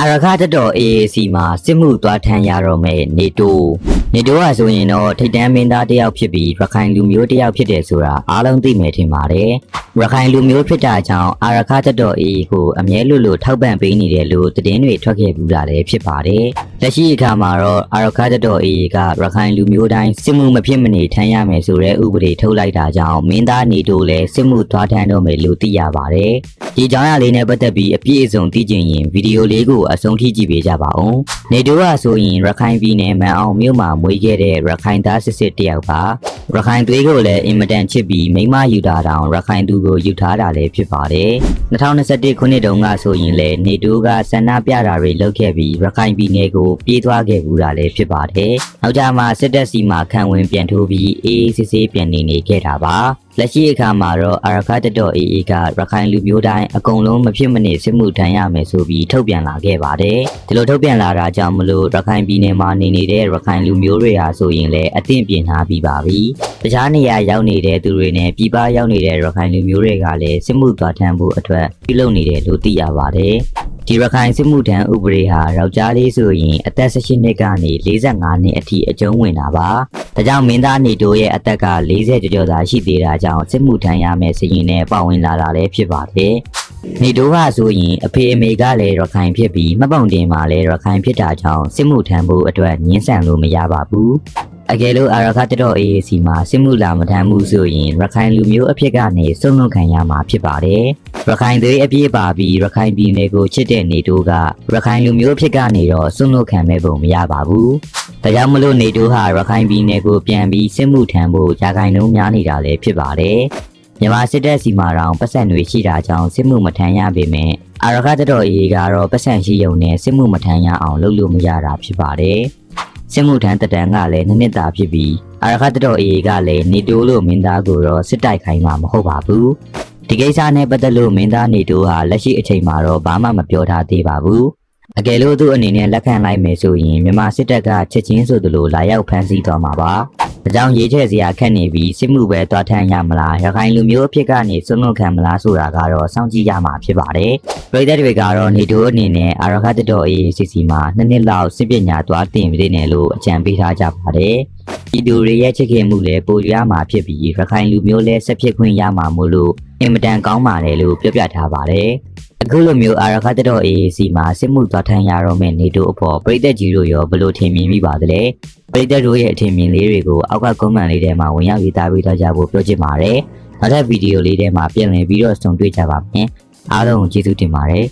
အာရခတတော် AAC မှာစစ်မှုသွားထမ်းရတော့မယ်နေတိုနေတိုကဆိုရင်တော့ထိတ်တန်းမင်းသားတစ်ယောက်ဖြစ်ပြီးရခိုင်လူမျိုးတစ်ယောက်ဖြစ်တယ်ဆိုတာအားလုံးသိမယ်ထင်ပါတယ်ရခိုင်လူမျိုးဖြစ်တာကြောင့်အာရခတတော် AA ကိုအမြဲလိုလိုထောက်ပံ့ပေးနေတယ်လို့သတင်းတွေထွက်ခဲ့ဘူးတာလည်းဖြစ်ပါတယ်လက်ရှိအခါမှာတော့အာရခတတော် AA ကရခိုင်လူမျိုးတိုင်းစစ်မှုမဖြစ်မနေထမ်းရမယ်ဆိုတဲ့ဥပဒေထုတ်လိုက်တာကြောင့်မင်းသားနေတိုလည်းစစ်မှုသွားထမ်းတော့မယ်လို့သိရပါတယ်ဒီကြောင်းရလေးနဲ့ပတ်သက်ပြီးအပြည့်အစုံသိချင်ရင်ဗီဒီယိုလေးကိုအဆုံးထိကြည့်ပေးကြပါဦး။နေတိုးကဆိုရင်ရခိုင်ပြည်နယ်မန်အောင်မြို့မှာမွေးခဲ့တဲ့ရခိုင်သားစစ်စစ်တယောက်ပါ။ရခိုင်သွေးကိုလည်းအင်မတန်ချစ်ပြီးမိမယူတာတောင်ရခိုင်သူကိုယူထားတာလည်းဖြစ်ပါတယ်။2021ခုနှစ်တုန်းကဆိုရင်လည်းနေတိုးကဆန္ဒပြတာတွေလုပ်ခဲ့ပြီးရခိုင်ပြည်နယ်ကိုပြေးသွားခဲ့ဘူးတာလည်းဖြစ်ပါတယ်။နောက်ကြမှာစစ်တပ်စီမှာခံဝင်ပြန်ထိုးပြီးအေးအေးဆေးဆေးပြန်နေနေခဲ့တာပါ။ လက်ရှိအခါမှာတော့အာရခတတော် AA ကရခိုင်လူမျိုးတိုင်းအကုန်လုံးမဖြစ်မနေစစ်မှုထမ်းရမယ်ဆိုပြီးထုတ်ပြန်လာခဲ့ပါတယ်။ဒီလိုထုတ်ပြန်လာတာကြောင့်မလို့ရခိုင်ပြည်နယ်မှာနေနေတဲ့ရခိုင်လူမျိုးတွေဟာဆိုရင်လည်းအသင့်ပြင်ထားပြီးပါပြီ။တခြားနေရာရောက်နေတဲ့သူတွေနဲ့ပြည်ပရောက်နေတဲ့ရခိုင်လူမျိုးတွေကလည်းစစ်မှုသွားထမ်းဖို့အတွက်ပြုလုပ်နေတယ်လို့သိရပါတယ်။ ဒီရခိုင်စစ်မှုထမ်းဥပဒေဟာယောက်ျားလေးဆိုရင်အသက်18နှစ်ကနေ45နှစ်အထိအကျုံးဝင်တာပါ။ဒါကြောင့်မင်းသားနေတိုးရဲ့အသက်က40ကျော်ကျော်သာရှိသေးတာကြောင့်စစ်မှုထမ်းရမယ့်စီရင်နဲ့ပါဝင်လာတာလည်းဖြစ်ပါတယ်။နေတိုးကဆိုရင်အဖေအမေကလည်းရခိုင်ဖြစ်ပြီးမှတ်ပုံတင်မှာလည်းရခိုင်ဖြစ်တာကြောင့်စစ်မှုထမ်းဖို့အတွက်ညှင်းဆန်လို့မရပါဘူး။ အကယ်လို့အာရခတတော် AAC မှာစစ်မှုလာမထမ်းမှုဆိုရင်ရခိုင်လူမျိုးအဖြစ်ကနေစုံလုံးခံရမှာဖြစ်ပါတယ်။ရခိုင်သေးအပြည့်ပါပြီးရခိုင်ပြည်နယ်ကိုချစ်တဲ့နေတိုးကရခိုင်လူမျိုးအဖြစ်ကနေတော့စုံလုံးခံမဲ့ပုံမရပါဘူး။ဒါကြောင့်မလို့နေတိုးဟာရခိုင်ပြည်နယ်ကိုပြန်ပြီးစစ်မှုထမ်းဖို့ယာခိုင်နှုံးများနေတာလည်းဖြစ်ပါတယ်။မြန်မာစစ်တပ်စီမာတောင်ပတ်စံတွေရှိတာကြောင့်စစ်မှုမထမ်းရပေမဲ့အာရခတတော် AA ကတော့ပတ်စံရှိရုံနဲ့စစ်မှုမထမ်းရအောင်လုပ်လို့မရတာဖြစ်ပါတယ်။ စစ်မှုထမ်းတက်တန်းကလည်းနှစ်နှစ်သာဖြစ်ပြီးအာရခတတော်အေကလည်းနေတိုးလို့မင်းသားကိုတော့စစ်တိုက်ခိုင်းမှာမဟုတ်ပါဘူးဒီကိစ္စနဲ့ပတ်သက်လို့မင်းသားနေတိုးဟာလက်ရှိအချိန်မှာတော့ဘာမှမပြောထားသေးပါဘူးအကယ်လို့သူအနေနဲ့လက်ခံလိုက်မယ်ဆိုရင်မြန်မာစစ်တပ်ကချက်ချင်းဆိုသလိုလာရောက်ဖမ်းဆီးသွားမှာပါ ဒါကြောင့်ရေးချဲ့စရာခက်နေပြီးစစ်မှုပဲတွားထမ်းရမလားရခိုင်လူမျိုးအဖြစ်ကနေစွန့်လွတ်ခံမလားဆိုတာကတော့စောင့်ကြည့်ရမှာဖြစ်ပါတယ်ပြည်သက်တွေကတော့နေတိုးအနေနဲ့အာရခတတော် AACC မှာနှစ်နှစ်လောက်စစ်ပညာသွားတင်ပြီးနေလို့အကြံပေးထားကြပါတယ်ဒီတူတွေရဲ့ချစ်ခင်မှုလည်းပိုရမှာဖြစ်ပြီးရခိုင်လူမျိုးလည်းဆက်ဖြစ်ခွင့်ရမှာမို့လို့အင်မတန်ကောင်းပါတယ်လို့ပြောပြထားပါတယ်အခုလိုမျိုးအာရခတတော် AAC မှာစစ်မှုသွားထမ်းရတော့မဲ့နေတိုးအဖို့ပြည်သက်ကြီးတို့ရောဘယ်လိုထင်မြင်မိပါသလဲ ပြည်သက်တို့ရဲ့အထင်မြင်လေးတွေကိုအောက်ကကွန်မန့်လေးထဲမှာဝင်ရောက်ရေးသားပေးတော့ကြဖို့ပြောချင်ပါတယ်နောက်ထပ်ဗီဒီယိုလေးထဲမှာပြန်လည်ပြီးတော့ဆုံတွေ့ကြပါမယ်အားလုံးကိုကျေးဇူးတင်ပါတယ်